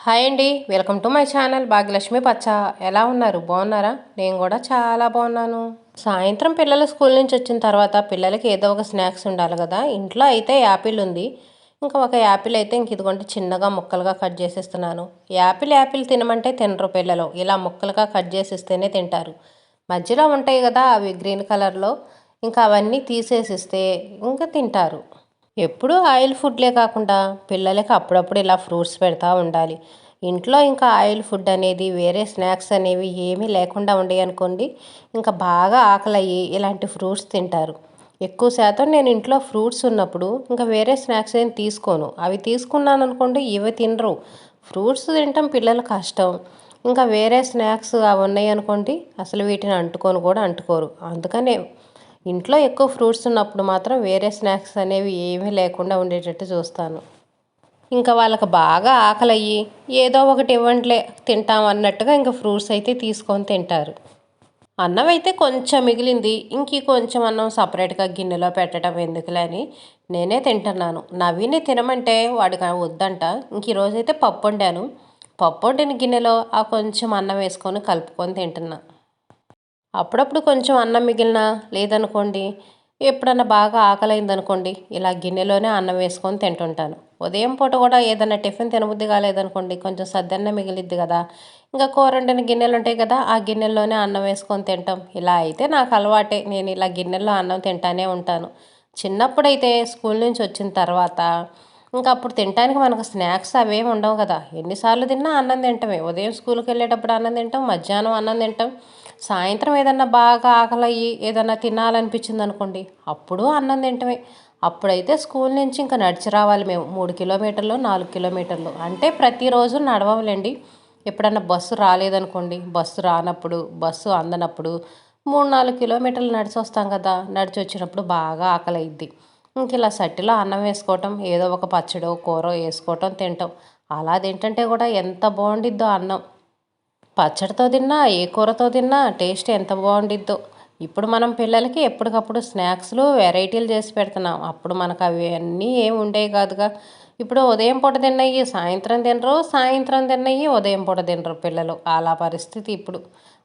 Hi అండి welcome to my channel Bhagyalakshmi పచ్చ. ఎలా ఉన్నారు? బాగున్నారా? నేను కూడా చాలా బాగున్నాను. సాయంత్రం పిల్లలు స్కూల్ నుంచి వచ్చిన తర్వాత పిల్లలకి ఏదో ఒక స్నాక్స్ ఉండాలి కదా. ఇంట్లో అయితే యాపిల్ ఉంది. ఇంకా ఒక యాపిల్ అయితే ఇంక ఇదిగోంటే చిన్నగా ముక్కలుగా కట్ చేసేస్తున్నాను. యాపిల్ యాపిల్ తినమంటే తినరు పిల్లలు. ఇలా ముక్కలుగా కట్ చేసిస్తేనే తింటారు. మధ్యలో ఉంటాయి కదా అవి గ్రీన్ కలర్లో. ఇంకా అవన్నీ తీసేసిస్తే ఇంకా తింటారు. ఎప్పుడూ ఆయిల్ ఫుడ్లే కాకుండా పిల్లలకి అప్పుడప్పుడు ఇలా ఫ్రూట్స్ పెడతా ఉండాలి. ఇంట్లో ఇంకా ఆయిల్ ఫుడ్ అనేది వేరే స్నాక్స్ అనేవి ఏమీ లేకుండా ఉండే అనుకోండి ఇంకా బాగా ఆకలయ్యి ఇలాంటి ఫ్రూట్స్ తింటారు. ఎక్కువ శాతం నేను ఇంట్లో ఫ్రూట్స్ ఉన్నప్పుడు ఇంకా వేరే స్నాక్స్ ఏం తీసుకోను. అవి తీసుకున్నాను అనుకోండి ఇవి తినరు. ఫ్రూట్స్ తినటం పిల్లలు కష్టం. ఇంకా వేరే స్నాక్స్ అవి ఉన్నాయి అనుకోండి అసలు వీటిని అంటుకొని కూడా అంటుకోరు. అందుకనే ఇంట్లో ఎక్కువ ఫ్రూట్స్ ఉన్నప్పుడు మాత్రం వేరే స్నాక్స్ అనేవి ఏమీ లేకుండా ఉండేటట్టు చూస్తాను. ఇంకా వాళ్ళకి బాగా ఆకలి అయ్యి ఏదో ఒకటి ఇవ్వంట్లే తింటాం అన్నట్టుగా ఇంకా ఫ్రూట్స్ అయితే తీసుకొని తింటారు. అన్నం అయితే కొంచెం మిగిలింది ఇంక కొంచెం అన్నం సపరేట్గా గిన్నెలో పెట్టడం ఎందుకులే అని నేనే తింటున్నాను. నవీనే తినమంటే వాడికి వద్దంట. ఇంక ఈరోజైతే పప్పు వండాను. పప్పు వండిన గిన్నెలో ఆ కొంచెం అన్నం వేసుకొని కలుపుకొని తింటున్నాను అప్పుడప్పుడు కొంచెం అన్నం మిగిలిన లేదనుకోండి ఎప్పుడన్నా బాగా ఆకలైందనుకోండి ఇలా గిన్నెలోనే అన్నం వేసుకొని తింటుంటాను. ఉదయం పూట కూడా ఏదైనా టిఫిన్ తినబుద్ధి కాలేదనుకోండి కొంచెం సద్దన్నం మిగిలిద్ది కదా. ఇంకా కూర వండిన గిన్నెలు ఉంటాయి కదా ఆ గిన్నెల్లోనే అన్నం వేసుకొని తింటాం. ఇలా అయితే నాకు అలవాటే నేను ఇలా గిన్నెల్లో అన్నం తింటానే ఉంటాను. చిన్నప్పుడైతే స్కూల్ నుంచి వచ్చిన తర్వాత ఇంకా అప్పుడు తినడానికి మనకు స్నాక్స్ అవేమి ఉండవు కదా. ఎన్నిసార్లు తిన్నా అన్నం తింటామే. ఉదయం స్కూల్కి వెళ్ళేటప్పుడు అన్నం తింటాం మధ్యాహ్నం అన్నం తింటాం. సాయంత్రం ఏదన్నా బాగా ఆకలయ్యి ఏదన్నా తినాలనిపించింది అనుకోండి అప్పుడు అన్నం తింటమే. అప్పుడైతే స్కూల్ నుంచి ఇంకా నడిచి రావాలి మేము. మూడు కిలోమీటర్లు నాలుగు కిలోమీటర్లు. అంటే ప్రతిరోజు నడవాలండి ఎప్పుడన్నా బస్సు రాలేదనుకోండి బస్సు రానప్పుడు బస్సు అందనప్పుడు మూడు నాలుగు కిలోమీటర్లు నడిచి వస్తాం కదా. నడిచి వచ్చినప్పుడు బాగా ఆకలి అయింది ఇంక ఇలా సట్టిలో అన్నం వేసుకోవటం ఏదో ఒక పచ్చడో కూర వేసుకోవటం తింటాం. అలా తింటుంటే కూడా ఎంత బాగుండిద్దో అన్నం. పచ్చడితో తిన్నా ఏ కూరతో తిన్నా టేస్ట్ ఎంత బాగుండిద్దో. ఇప్పుడు మనం పిల్లలకి ఎప్పటికప్పుడు స్నాక్స్లు వెరైటీలు చేసి పెడుతున్నాం. అప్పుడు మనకు అవి అన్నీ ఏమి ఉండేవి కాదుగా. ఇప్పుడు ఉదయం పూట తిన్నయ్యి సాయంత్రం తినరు సాయంత్రం తిన్నయ్యి ఉదయం పూట తినరు పిల్లలు. అలా పరిస్థితి ఇప్పుడు.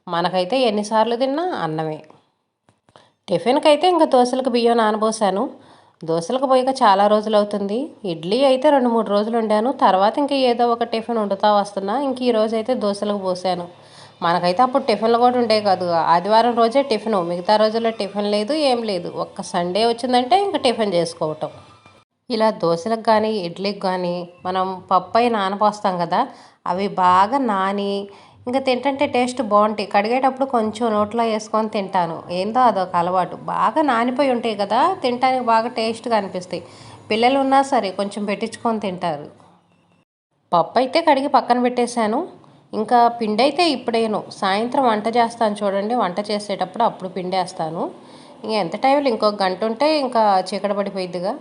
మనకైతే ఎన్నిసార్లు తిన్నా అన్నమే. టిఫిన్కి అయితే ఇంకా దోశలకు బియ్యం నానబోసాను. దోశలకు పోయాక చాలా రోజులు అవుతుంది ఇడ్లీ అయితే రెండు మూడు రోజులు వండాను. తర్వాత ఇంకా ఏదో ఒక టిఫిన్ వండుతా వస్తున్నా. ఇంక ఈ రోజు అయితే దోశలకు పోసాను. మనకైతే అప్పుడు టిఫిన్లు కూడా ఉండేవి కాదు. ఆదివారం రోజే టిఫిన్. మిగతా రోజుల్లో టిఫిన్ లేదు ఏం లేదు. ఒక్క సండే వచ్చిందంటే ఇంకా టిఫిన్ చేసుకోవటం. ఇలా దోశలకు కానీ ఇడ్లీకి కానీ మనం పప్పు అయి నానపోస్తాం కదా అవి బాగా నాని ఇంకా తింటుంటే టేస్ట్ బాగుంటాయి. కడిగేటప్పుడు కొంచెం నోట్లో వేసుకొని తింటాను. ఏందో అదొక అలవాటు. బాగా నానిపోయి ఉంటాయి కదా తినడానికి బాగా టేస్ట్గా అనిపిస్తాయి. పిల్లలు ఉన్నా సరే కొంచెం పెట్టించుకొని తింటారు. పప్పు అయితే కడిగి పక్కన పెట్టేశాను. ఇంకా పిండి అయితే ఇప్పుడేను. సాయంత్రం వంట చేస్తాను చూడండి. వంట చేసేటప్పుడు అప్పుడు పిండేస్తాను. ఇంకా ఎంత టైంలో ఇంకొక గంట ఉంటే ఇంకా చీకట పడిపోయిద్దిగా.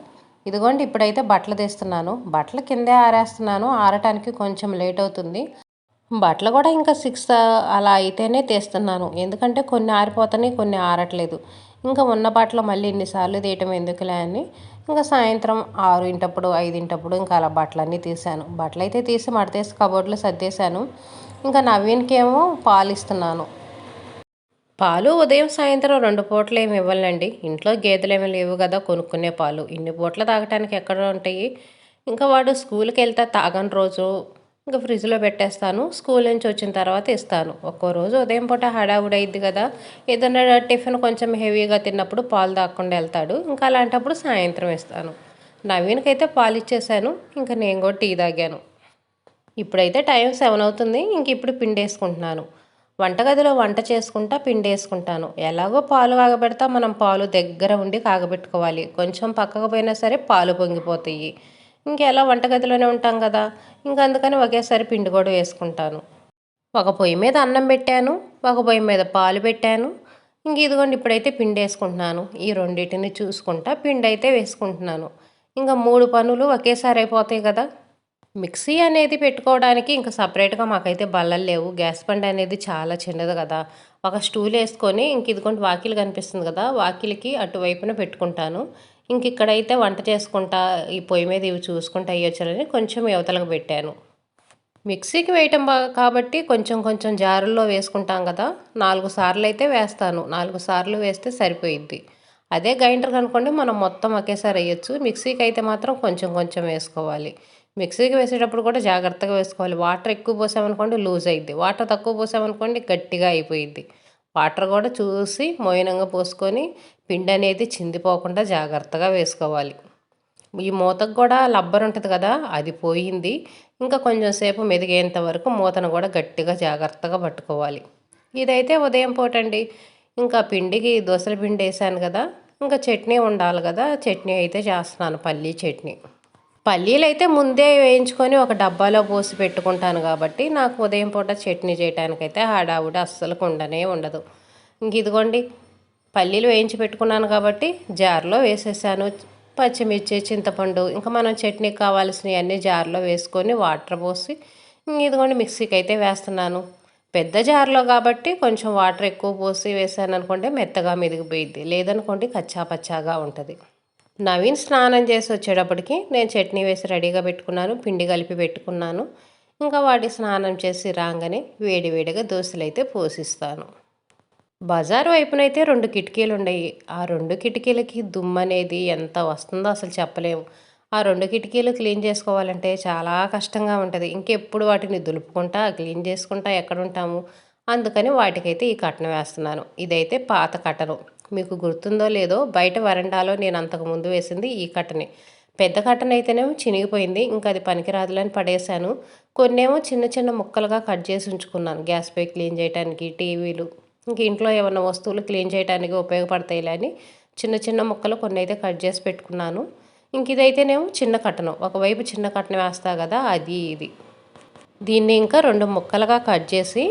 ఇదిగోండి ఇప్పుడైతే బట్టలు తీస్తున్నాను. బట్టలు కిందే ఆరేస్తున్నాను. ఆరటానికి కొంచెం లేట్ అవుతుంది. బట్టలు కూడా ఇంకా సిక్స్ అలా అయితేనే తీస్తున్నాను. ఎందుకంటే కొన్ని ఆరిపోతున్నాయి కొన్ని ఆరట్లేదు. ఇంకా ఉన్న బట్టలు మళ్ళీ ఇన్నిసార్లు తీయటం ఎందుకులే అని ఇంకా సాయంత్రం ఆరు ఇంటప్పుడు ఐదింటప్పుడు ఇంకా అలా బట్టలన్నీ తీసాను బట్టలు అయితే తీసి మడతేసి కబోర్డ్లో సర్దేశాను. ఇంకా నవీన్కేమో పాలు ఇస్తున్నాను. పాలు ఉదయం సాయంత్రం రెండు పూటలు ఏమి ఇవ్వాలండి ఇంట్లో గేదెలు ఏమి లేవు కదా కొనుక్కునే పాలు. ఇన్ని పూటలు తాగటానికి ఎక్కడ ఉంటాయి? ఇంకా వాడు స్కూల్కి వెళ్తే తాగని రోజు ఇంకా ఫ్రిడ్జ్లో పెట్టేస్తాను. స్కూల్ నుంచి వచ్చిన తర్వాత ఇస్తాను. ఒక్కో రోజు ఉదయం పూట హడావుడైద్ది కదా. ఏదైనా టిఫిన్ కొంచెం హెవీగా తిన్నప్పుడు పాలు తాగకుండా వెళ్తాడు. ఇంకా అలాంటప్పుడు సాయంత్రం ఇస్తాను. నవీన్కైతే పాలు ఇచ్చేసాను. ఇంకా నేను కూడా టీ తాగాను. ఇప్పుడైతే టైం సెవెన్ అవుతుంది. ఇంక ఇప్పుడు పిండి వేసుకుంటున్నాను. వంటగదిలో వంట చేసుకుంటా పిండి వేసుకుంటాను. ఎలాగో పాలు కాగబెడతా మనం పాలు దగ్గర ఉండి కాగబెట్టుకోవాలి. కొంచెం పక్కకు పోయినా సరే పాలు పొంగిపోతాయి. ఇంకెలా వంటగదిలోనే ఉంటాం కదా. ఇంకా అందుకని ఒకేసారి పిండి కూడా వేసుకుంటాను. ఒక పొయ్యి మీద అన్నం పెట్టాను ఒక పొయ్యి మీద పాలు పెట్టాను. ఇంక ఇదిగోండి ఇప్పుడైతే పిండి వేసుకుంటున్నాను. ఈ రెండింటిని చూసుకుంటా పిండి అయితే వేసుకుంటున్నాను. ఇంకా మూడు పనులు ఒకేసారి అయిపోతాయి కదా. మిక్సీ అనేది పెట్టుకోవడానికి ఇంకా సపరేట్గా మాకైతే బల్లలు లేవు. గ్యాస్ బండి అనేది చాలా చిన్నది కదా. ఒక స్టూల్ వేసుకొని ఇంక ఇదిగోండి వాకిలు కనిపిస్తుంది కదా. వాకిలికి అటువైపున పెట్టుకుంటాను. ఇంక ఇక్కడైతే వంట చేసుకుంటా ఈ పొయ్యి మీద ఇవి చూసుకుంటా అయ్యొచ్చారని కొంచెం యువతలకు పెట్టాను. మిక్సీకి వేయటం కాబట్టి కొంచెం కొంచెం జారుల్లో వేసుకుంటాం కదా నాలుగు సార్లు అయితే వేస్తాను. నాలుగు సార్లు వేస్తే సరిపోయిద్ది. అదే గ్రైండర్ కనుకోండి మనం మొత్తం ఒకేసారి వేయచ్చు. మిక్సీకి అయితే మాత్రం కొంచెం కొంచెం వేసుకోవాలి. మిక్సీకి వేసేటప్పుడు కూడా జాగ్రత్తగా వేసుకోవాలి. వాటర్ ఎక్కువ పోసామనుకోండి లూజ్ అయ్యిద్ది వాటర్ తక్కువ పోసామనుకోండి గట్టిగా అయిపోయిద్ది. వాటర్ కూడా చూసి మోయనంగా పోసుకొని పిండి అనేది చిందిపోకుండా జాగ్రత్తగా వేసుకోవాలి. ఈ మూతకు కూడా లబ్బర్ ఉంటుంది కదా అది పోయింది. ఇంకా కొంచెం సేపు మెదిగేంత వరకు మూతను కూడా గట్టిగా జాగ్రత్తగా పట్టుకోవాలి. ఇదైతే ఉదయం పూటండి ఇంకా పిండికి దోశల పిండి వేసాను కదా ఇంకా చట్నీ ఉండాలి కదా చట్నీ అయితే చేస్తున్నాను పల్లీ చట్నీ. పల్లీలు అయితే ముందే వేయించుకొని ఒక డబ్బాలో పోసి పెట్టుకుంటాను కాబట్టి నాకు ఉదయం పూట చట్నీ చేయడానికైతే హడావుడి అస్సలు ఉండనే ఉండదు. ఇంక ఇదిగోండి పల్లీలు వేయించి పెట్టుకున్నాను కాబట్టి జార్లో వేసేసాను. పచ్చిమిర్చి చింతపండు ఇంకా మనం చట్నీకి కావాల్సినవి అన్నీ జార్లో వేసుకొని వాటర్ పోసి ఇదిగోండి మిక్సీకి అయితే వేస్తున్నాను. పెద్ద జార్లో కాబట్టి కొంచెం వాటర్ ఎక్కువ పోసి వేసాను అనుకోండి మెత్తగా మెదిగిపోయిద్ది. లేదనుకోండి కచ్చా పచ్చాగా ఉంటుంది. నవీన్ స్నానం చేసి వచ్చేటప్పటికి నేను చట్నీ వేసి రెడీగా పెట్టుకున్నాను పిండి కలిపి పెట్టుకున్నాను. ఇంకా వాటి స్నానం చేసి రాగానే వేడివేడిగా దోశలు అయితే పోసిస్తాను. బజార్ వైపునైతే రెండు కిటికీలు ఉన్నాయి ఆ రెండు కిటికీలకి దుమ్ము అనేది ఎంత వస్తుందో అసలు చెప్పలేము. ఆ రెండు కిటికీలు క్లీన్ చేసుకోవాలంటే చాలా కష్టంగా ఉంటుంది. ఇంకెప్పుడు వాటిని దులుపుకుంటా క్లీన్ చేసుకుంటా ఎక్కడ ఉంటాము అందుకని వాటికైతే ఈ కట్టను వేస్తున్నాను. ఇదైతే పాత కట్టను. మీకు గుర్తుందో లేదో బయట వరండాలో నేను అంతకు ముందు వేసింది ఈ కట్టని. పెద్ద కట్టన్ అయితేనేమో చినిగిపోయింది. ఇంకా అది పనికిరాదులని పడేశాను. కొన్నేమో చిన్న చిన్న ముక్కలుగా కట్ చేసి ఉంచుకున్నాను. గ్యాస్ పై క్లీన్ చేయడానికి టీవీలు ఇంక ఇంట్లో ఏమన్నా వస్తువులు క్లీన్ చేయడానికి ఉపయోగపడతాయి అని చిన్న చిన్న ముక్కలు కొన్ని అయితే కట్ చేసి పెట్టుకున్నాను. ఇంక ఇదైతేనేమో చిన్న కట్టనం. ఒకవైపు చిన్న కట్టనం వేస్తా కదా అది ఇది. దీన్ని ఇంకా రెండు ముక్కలుగా కట్ చేసి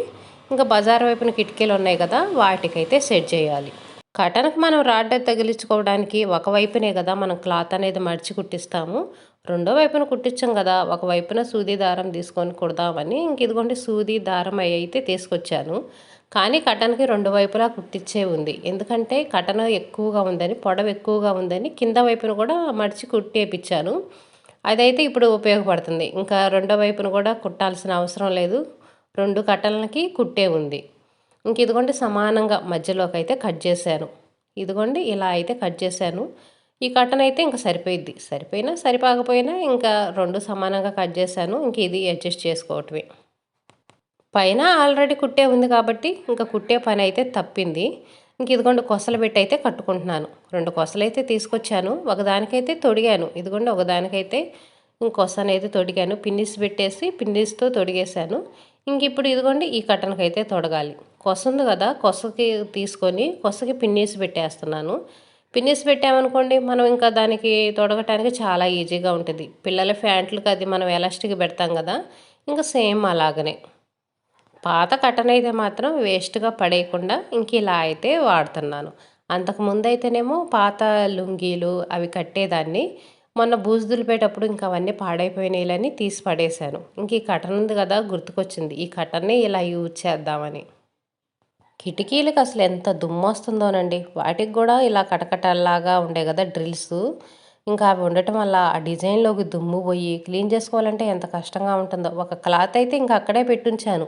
ఇంకా బజార్ వైపున కిటికీలు ఉన్నాయి కదా వాటికైతే సెట్ చేయాలి. కటన్కి మనం రాడ్ తగిలించుకోవడానికి ఒకవైపునే కదా మనం క్లాత్ అనేది మడిచి కుట్టిస్తాము. రెండో వైపున కుట్టించాం కదా ఒక వైపున సూది దారం తీసుకొని కుడదామని ఇంక ఇదిగోండి సూది దారం అయితే తీసుకొచ్చాను. కానీ కటన్కి రెండు వైపులా కుట్టించే ఉంది. ఎందుకంటే కటన్ ఎక్కువగా ఉందని పొడవు ఎక్కువగా ఉందని కింద వైపున కూడా మడిచి కుట్టేపించాను అదైతే ఇప్పుడు ఉపయోగపడుతుంది. ఇంకా రెండో వైపున కూడా కుట్టాల్సిన అవసరం లేదు. రెండు కట్టలకి కుట్టే ఉంది. ఇంక ఇదిగోండి సమానంగా మధ్యలోకి అయితే కట్ చేశాను. ఇదిగోండి ఇలా అయితే కట్ చేశాను. ఈ కట్టన్ అయితే ఇంకా సరిపోయిద్ది. సరిపోయినా సరిపోకపోయినా ఇంకా రెండు సమానంగా కట్ చేశాను. ఇంక ఇది అడ్జస్ట్ చేసుకోవటమే. పైన ఆల్రెడీ కుట్టే ఉంది కాబట్టి ఇంకా కుట్టే పని అయితే తప్పింది. ఇంక ఇదిగోండి కొసలు పెట్టి అయితే కట్టుకుంటున్నాను. రెండు కొసలు అయితే తీసుకొచ్చాను. ఒకదానికైతే తొడిగాను. ఇదిగోండి ఒకదానికైతే ఇంకొస అనేది తొడిగాను. పిన్నిస్ పెట్టేసి పిన్నిస్తో తొడిగేశాను. ఇంక ఇప్పుడు ఇదిగోండి ఈ కట్టన్కి అయితే తొడగాలి. కొస ఉంది కదా కొసకి తీసుకొని కొసకి పిన్నిస్ పెట్టేస్తున్నాను. పిన్నిస్ పెట్టామనుకోండి మనం ఇంకా దానికి తొడగటానికి చాలా ఈజీగా ఉంటుంది. పిల్లల ప్యాంట్లకి అది మనం ఎలాస్టిక్ పెడతాం కదా ఇంకా సేమ్ అలాగనే. పాత కట్టన్ అయితే మాత్రం వేస్ట్గా పడేయకుండా ఇంక ఇలా అయితే వాడుతున్నాను. అంతకుముందు అయితేనేమో పాత లుంగీలు అవి కట్టేదాన్ని మొన్న బూజు దులిపేటప్పుడు ఇంకా అవన్నీ పాడైపోయినాయిలని తీసి పడేశాను. ఇంక ఈ కటన్ ఉంది కదా గుర్తుకొచ్చింది ఈ కటన్ని ఇలా యూజ్ చేద్దామని. కిటికీలకు అసలు ఎంత దుమ్ము వస్తుందోనండి. వాటికి కూడా ఇలా కటకటల్లాగా ఉండే కదా డ్రిల్స్. ఇంకా అవి ఉండటం వల్ల ఆ డిజైన్లోకి దుమ్ము పోయి క్లీన్ చేసుకోవాలంటే ఎంత కష్టంగా ఉంటుందో. ఒక క్లాత్ అయితే ఇంకా అక్కడే పెట్టుంచాను.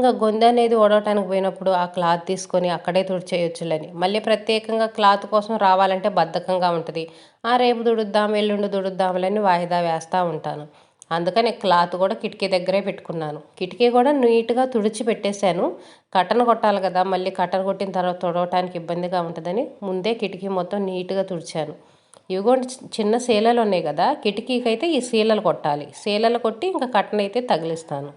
ఇంకా గొంతు అనేది ఓడవటానికి పోయినప్పుడు ఆ క్లాత్ తీసుకొని అక్కడే తుడిచేయొచ్చులని. మళ్ళీ ప్రత్యేకంగా క్లాత్ కోసం రావాలంటే బద్ధకంగా ఉంటుంది. ఆ రేపు దుడుద్దాం ఎల్లుండి దుడుద్దాంలని వాయిదా వేస్తూ ఉంటాను. అందుకని క్లాత్ కూడా కిటికీ దగ్గరే పెట్టుకున్నాను. కిటికీ కూడా నీట్గా తుడిచి పెట్టేశాను. కట్టను కొట్టాలి కదా మళ్ళీ కట్టను కొట్టిన తర్వాత తుడవటానికి ఇబ్బందిగా ఉంటుందని ముందే కిటికీ మొత్తం నీట్గా తుడిచాను. ఇవి చిన్న శీలలు ఉన్నాయి కదా కిటికీకి అయితే ఈ శీలలు కొట్టాలి. శీలలు కొట్టి ఇంకా కట్టనైతే తగిలిస్తాను.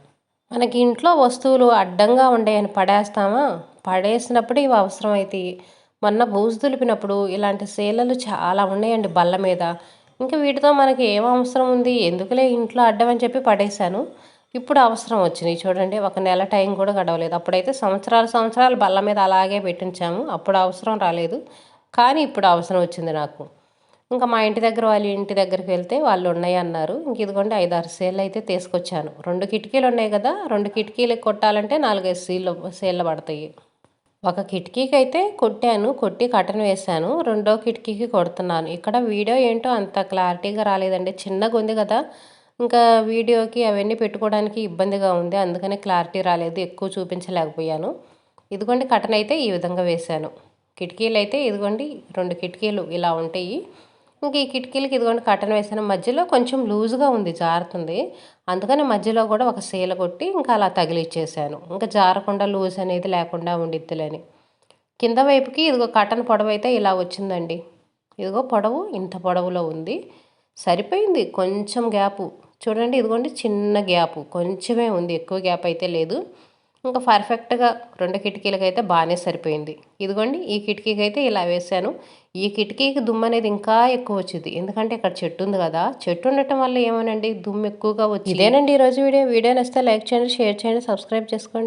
మనకి ఇంట్లో వస్తువులు అడ్డంగా ఉండేయని పడేస్తామా? పడేసినప్పుడు ఇవి అవసరం అవుతాయి మొన్న బూజు దులిపినప్పుడు ఇలాంటి సేలలు చాలా ఉన్నాయండి బల్ల మీద. ఇంకా వీటితో మనకి ఏం అవసరం ఉంది? ఎందుకులే ఇంట్లో అడ్డం అని చెప్పి పడేశాను. ఇప్పుడు అవసరం వచ్చినాయి చూడండి ఒక నెల టైం కూడా గడవలేదు. అప్పుడైతే సంవత్సరాలు సంవత్సరాలు బల్ల మీద అలాగే పెట్టించాము. అప్పుడు అవసరం రాలేదు. కానీ ఇప్పుడు అవసరం వచ్చింది నాకు. ఇంకా మా ఇంటి దగ్గర వాళ్ళ ఇంటి దగ్గరికి వెళ్తే వాళ్ళు ఉన్నాయి అన్నారు. ఇంక ఇదిగోండి ఐదు ఆరు సేళ్ళు అయితే తీసుకొచ్చాను. రెండు కిటికీలు ఉన్నాయి కదా రెండు కిటికీలు కొట్టాలంటే నాలుగైదు సీళ్ళు సేళ్ళు పడతాయి. ఒక కిటికీకి అయితే కొట్టాను కొట్టి కటన్ వేశాను. రెండో కిటికీకి కొడుతున్నాను. ఇక్కడ వీడియో ఏంటో అంత క్లారిటీగా రాలేదండి. చిన్నగా ఉంది కదా. ఇంకా వీడియోకి అవన్నీ పెట్టుకోవడానికి ఇబ్బందిగా ఉంది. అందుకనే క్లారిటీ రాలేదు. ఎక్కువ చూపించలేకపోయాను. ఇదిగోండి కటన్ అయితే ఈ విధంగా వేశాను. కిటికీలు అయితే ఇదిగోండి రెండు కిటికీలు ఇలా ఉంటాయి. ఇంక ఈ కిటికీలకి ఇదిగోండి కటన్ వేసాను మధ్యలో కొంచెం లూజ్గా ఉంది జారుతుంది. అందుకని మధ్యలో కూడా ఒక సీల కొట్టి ఇంకా అలా తగిలిచ్చేసాను. ఇంకా జారకుండా లూజ్ అనేది లేకుండా ఉండిద్దిలేని. కింద వైపుకి ఇదిగో కటన్ పొడవు అయితే ఇలా వచ్చిందండి. ఇదిగో పొడవు ఇంత పొడవులో ఉంది. సరిపోయింది కొంచెం గ్యాపు. చూడండి ఇదిగోండి చిన్న గ్యాపు. కొంచెమే ఉంది ఎక్కువ గ్యాప్ అయితే లేదు. ఇంకా పర్ఫెక్ట్గా రెండు కిటికీలకి అయితే బాగానే సరిపోయింది. ఇదిగోండి ఈ కిటికీకి అయితే ఇలా వేసాను ఈ కిటికీకి దుమ్ము అనేది ఇంకా ఎక్కువ వచ్చింది. ఎందుకంటే ఇక్కడ చెట్టు ఉంది కదా చెట్టు ఉండటం వల్ల ఏమోనండి? దుమ్ము ఎక్కువగా వచ్చి ఇదేనండి ఈరోజు వీడియో. వీడియో నచ్చితే లైక్ చేయండి షేర్ చేయండి సబ్స్క్రైబ్ చేసుకోండి.